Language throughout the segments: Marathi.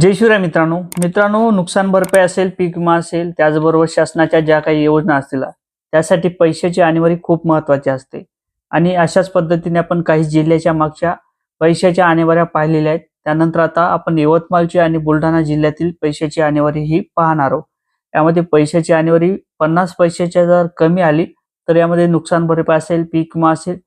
जय शिवराय मित्रांनो. मित्रांनो नुकसान भरपाई असेल पीक विमा असेल त्याचबरोबर शासनाच्या ज्या काही योजना असतील त्यासाठी पैशाची आणीबाणी खूप महत्वाची असते. आणि अशाच पद्धतीने आपण काही जिल्ह्याच्या मागच्या पैशाच्या आणेवाऱ्या पाहिलेल्या आहेत. त्यानंतर आता आपण यवतमाळची आणि बुलढाणा जिल्ह्यातील पैशाची आणीबारी ही पाहणार आहोत. यामध्ये पैशाची आणीबारी पन्नास पैशाच्या जर कमी आली तर यामध्ये नुकसान भरपाई असेल पीक विमा असेल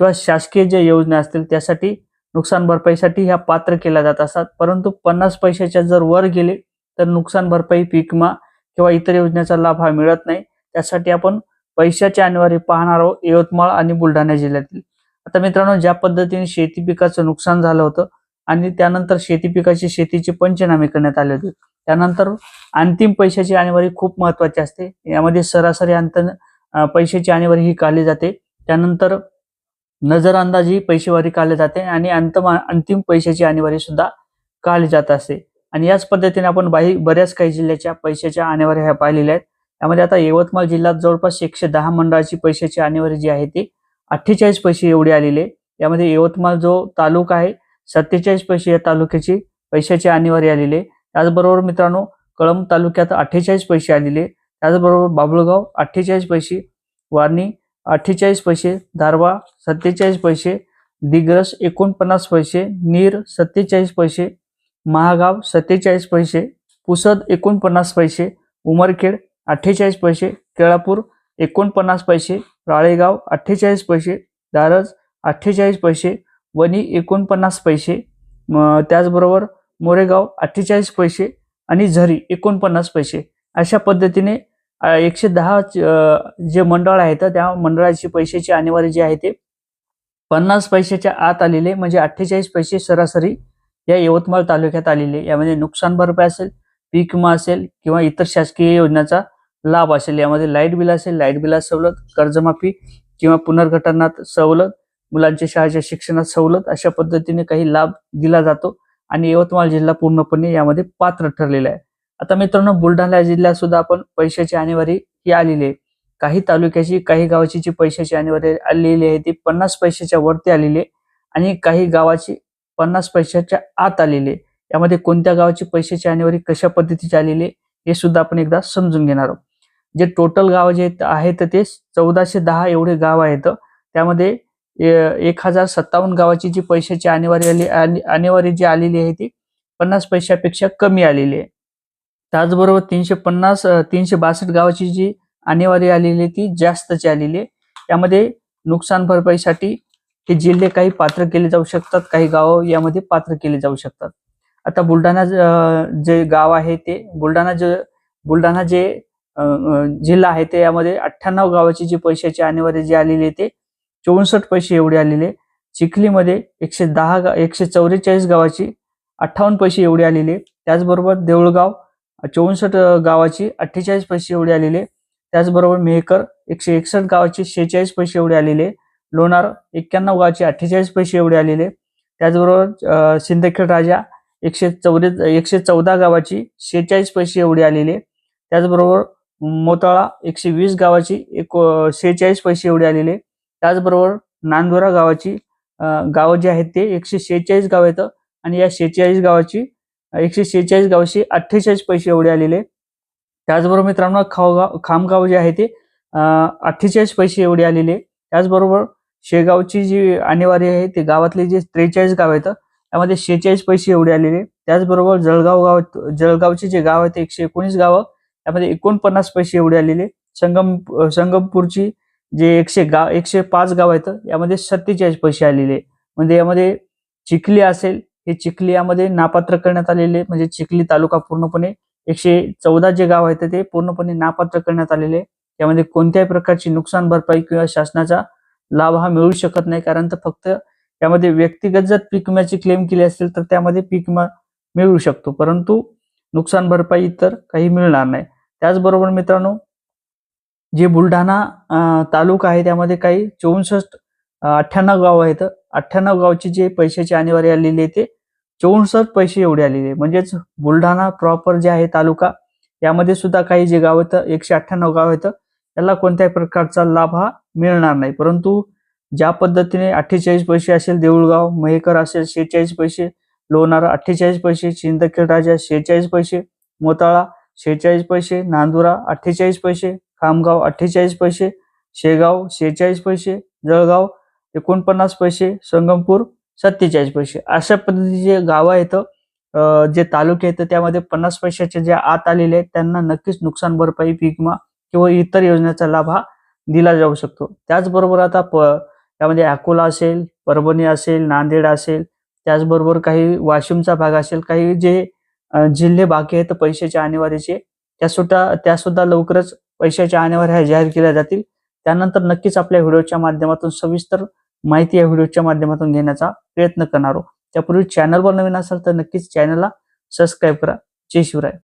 किंवा शासकीय ज्या योजना असतील त्यासाठी नुकसान भरपाईसाठी ह्या पात्र केल्या जात असतात. परंतु पन्नास पैशाच्या जर वर गेले तर नुकसान भरपाई पीक विमा किंवा इतर योजनेचा लाभ हा मिळत नाही. त्यासाठी आपण पैशाची अनिवार्य पाहणार आहोत यवतमाळ आणि बुलढाणा जिल्ह्यातील. आता मित्रांनो ज्या पद्धतीने शेती पिकाचं नुकसान झालं होतं आणि त्यानंतर शेती पिकाची शेतीचे पंचनामे करण्यात आले होते त्यानंतर अंतिम पैशाची आणेवारी खूप महत्वाची असते. यामध्ये सरासरी अंत पैशाची आणेवारी ही काढली जाते. त्यानंतर नजर अंदाजी पैसेवारी काढली जाते आणि अंतमा अंतिम पैशाची आणीबारी सुद्धा काढली जात असते. आणि याच पद्धतीने आपण बाही बऱ्याच काही जिल्ह्याच्या पैशाच्या आणीबारी ह्या पाहिलेल्या आहेत. त्यामध्ये आता यवतमाळ जिल्ह्यात जवळपास एकशे दहा मंडळाची पैशाची आणीबारी जी आहे ती अठ्ठेचाळीस पैसे एवढी आलेली आहे. यामध्ये यवतमाळ जो तालुका आहे सत्तेचाळीस पैसे या तालुक्याची पैशाची आणीबारी आलेली आहे. त्याचबरोबर मित्रांनो कळंब तालुक्यात अठ्ठेचाळीस पैसे आलेले त्याचबरोबर बाबुळगाव अठ्ठेचाळीस पैसे वारणी अठ्ठेचाळीस पैसे दारवा सत्तेचाळीस पैसे दिग्रस एकोणपन्नास पैसे नीर सत्तेचाळीस पैसे महागाव सत्तेचाळीस पैसे पुसद एकोणपन्नास पैसे उमरखेड अठ्ठेचाळीस पैसे केळापूर एकोणपन्नास पैसे राळेगाव अठ्ठेचाळीस पैसे दारज अठ्ठेचाळीस पैसे वणी एकोणपन्नास पैसे त्याचबरोबर मोरेगाव अठ्ठेचाळीस पैसे आणि झरी एकोणपन्नास पैसे. अशा पद्धतीने एकशे दहा जे मंडळ आहेत त्या मंडळाची पैशाची आणेवारी जी आहे ते पन्नास पैशाच्या आत आलेले म्हणजे अठ्ठेचाळीस पैसे सरासरी या यवतमाळ तालुक्यात आलेले. यामध्ये नुकसान भरपाई असेल पीक विमा असेल किंवा इतर शासकीय योजनाचा लाभ असेल. यामध्ये लाइट बिल असेल लाइट बिलात सवलत कर्जमाफी किंवा पुनर्गठनात सवलत मुलांच्या शाळेच्या शिक्षणात सवलत अशा पद्धतीने काही लाभ दिला जातो. आणि यवतमाळ जिल्हा पूर्णपणे यामध्ये पात्र ठरलेला आहे. आता मित्रांनो बुलढाणा जिल्ह्यात सुद्धा आपण पैशाची आणेवारी ही आलेली आहे. काही तालुक्याची काही गावाची जी पैशाची आणेवारी आलेली आहे ती पन्नास पैशाच्या वरती आलेली आहे आणि काही गावाची पन्नास पैशाच्या आत आलेली आहे. यामध्ये कोणत्या गावाची पैशाची आणेवारी कशा पद्धतीची आलेली आहे हे सुद्धा आपण एकदा समजून घेणार आहोत. जे टोटल गाव जे आहेत ते चौदाशे दहा एवढे गाव आहेत. त्यामध्ये एक हजार सत्तावन्न गावाची जी पैशाची आणेवारी आली आणेवारी जी आलेली आहे ती पन्नास पैशापेक्षा कमी आलेली आहे. त्याचबरोबर तीनशे पन्नास तीनशे बासष्ट गावाची जी आणेवारी आलेली आहे ती जास्तची आलेली आहे. यामध्ये नुकसान भरपाईसाठी हे जिल्हे काही पात्र केले जाऊ शकतात काही गाव यामध्ये पात्र केले जाऊ शकतात. आता बुलढाणा जे गाव आहे ते बुलढाणा जे बुलढाणा जे जिल्हा आहे ते यामध्ये अठ्ठ्याण्णव गावाची जी पैशाची आणेवारी जी आलेली आहे ते चौसष्ट पैसे एवढे आलेले चिखलीमध्ये एकशे दहा एकशे चौवेचाळीस गावाची अठ्ठावन्न पैसे एवढे आलेले त्याचबरोबर देऊळगाव चौसष्ट गावाची अठ्ठेचाळीस पैसे एवढे आलेले. त्याचबरोबर मेहकर एकशे एकसष्ट गावाचे शेहेचाळीस पैसे एवढे आलेले. लोणार एक्क्याण्णव गावाचे अठ्ठेचाळीस पैसे एवढे आलेले. त्याचबरोबर सिंदखेड राजा एकशे चौरे एकशे चौदा गावाची शेहेचाळीस पैसे एवढे आलेले. त्याचबरोबर मोताळा एकशे वीस गावाची एक शेहेचाळीस पैसे एवढे आलेले. त्याचबरोबर नांदुरा गावाची गाव गावं आहेत ते एकशे शेहेचाळीस गाव येतं आणि या शेहेचाळीस गावाची एकशे शेहेचाळीस गावशी अठ्ठेचाळीस पैसे एवढे आलेले त्याचबरोबर मित्रांनो खावगाव खामगाव जे आहे ते अठ्ठेचाळीस पैसे एवढे आलेले त्याचबरोबर शेगावची जी आणेवारी आहे ते गावातले जे त्रेचाळीस गाव आहेत त्यामध्ये शेहेचाळीस पैसे एवढे आलेले त्याचबरोबर जळगाव गाव जळगावचे जे गाव आहे ते एकशे एकोणीस गावं त्यामध्ये एकोणपन्नास पैसे एवढे आलेले संगम संगमपूरची जे एकशे गाव एकशे पाच गाव आहेत यामध्ये सत्तेचाळीस पैसे आलेले म्हणजे यामध्ये चिखली असेल हे चिखली यामध्ये नापात्र करण्यात आलेले म्हणजे चिखली तालुका पूर्णपणे एकशे चौदा जे गाव आहेत ते पूर्णपणे नापात्र करण्यात आलेले. आहे. यामध्ये कोणत्याही प्रकारची नुकसान भरपाई किंवा शासनाचा लाभ हा मिळू शकत नाही कारण तर फक्त यामध्ये व्यक्तिगत जर पीक विम्याची क्लेम केली असेल तर त्यामध्ये पीक विमा मिळू शकतो. परंतु नुकसान भरपाई तर काही मिळणार नाही. त्याचबरोबर मित्रांनो जे बुलढाणा तालुका आहे त्यामध्ये काही चौसष्ट अठ्ठ्याण्णव गाव आहेत. अठ्ठ्याण्णव गावचे जे पैशाची अनिवार्य आलेली आहे ते चौसष्ट पैसे एवढे आलेले. म्हणजेच बुलढाणा प्रॉपर जे आहे तालुका यामध्ये सुद्धा काही जे गाव होतं एकशे अठ्ठ्याण्णव गाव होतं त्याला कोणत्याही प्रकारचा लाभ हा मिळणार नाही. परंतु ज्या पद्धतीने अठ्ठेचाळीस पैसे असेल देऊळगाव महेकर असेल शेहेचाळीस पैसे लोणार अठ्ठेचाळीस पैसे चिंदखेड राजा शेहेचाळीस पैसे मोताळा शेहेचाळीस पैसे नांदुरा अठ्ठेचाळीस पैसे खामगाव अठ्ठेचाळीस पैसे शेगाव शेहेचाळीस पैसे जळगाव एकोणपन्नास पैसे संगमपूर सत्तेचाळीस पैसे. अशा पद्धतीचे गावं आहेत जे तालुके आहेत त्यामध्ये पन्नास पैशाचे जे आत आलेले आहेत त्यांना नक्कीच नुकसान भरपाई पीक विमा किंवा इतर योजनेचा लाभ हा दिला जाऊ शकतो. त्याचबरोबर आता प त्यामध्ये अकोला असेल परभणी असेल नांदेड असेल त्याचबरोबर काही वाशिमचा भाग असेल काही जे जिल्हे बाकी आहेत पैशाच्या आणेवारीचे त्या सुद्धा त्या सुद्धा लवकरच पैशाच्या आणेवारी ह्या जाहीर केल्या जातील. त्यानंतर नक्कीच आपल्या व्हिडिओच्या माध्यमातून सविस्तर माहिती या व्हिडिओच्या माध्यमातून घेण्याचा प्रयत्न करणार आहोत. त्यापूर्वी चॅनलवर नवीन असाल तर नक्कीच चॅनलला सबस्क्राईब करा. जय शिवराय.